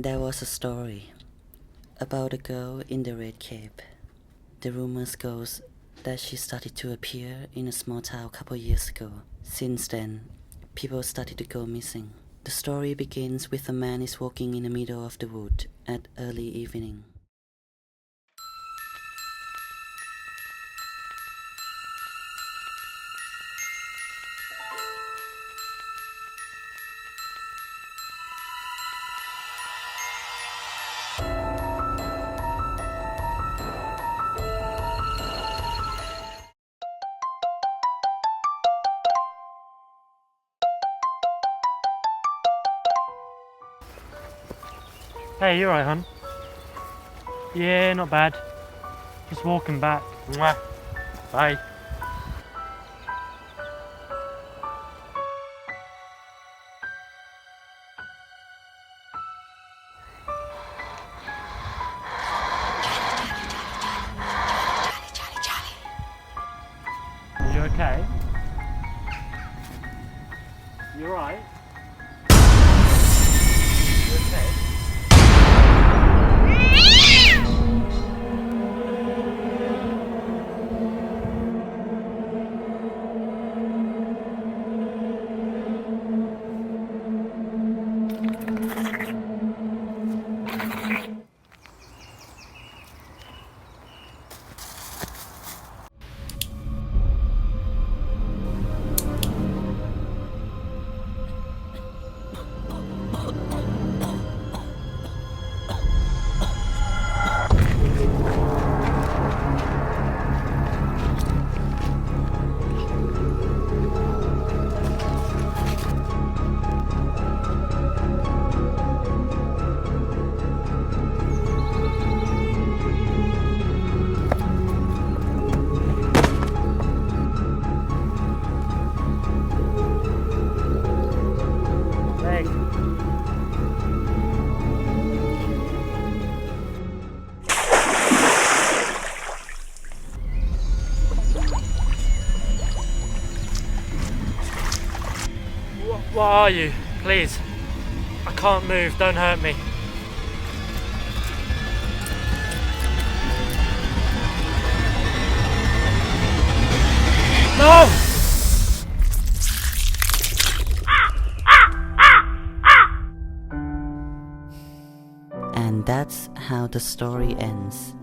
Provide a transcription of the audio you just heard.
there was a story about a girl in the Red Cape. The rumors goes that she started to appear in a small town a couple years ago. Since then, people started to go missing. The story begins with a man is walking in the middle of the wood at early evening. Hey, you alright, hon? Yeah, not bad. Just walking back. Mwah. Bye. You okay? You alright? What, are you? Please. I can't move. Don't hurt me. No! And that's how the story ends.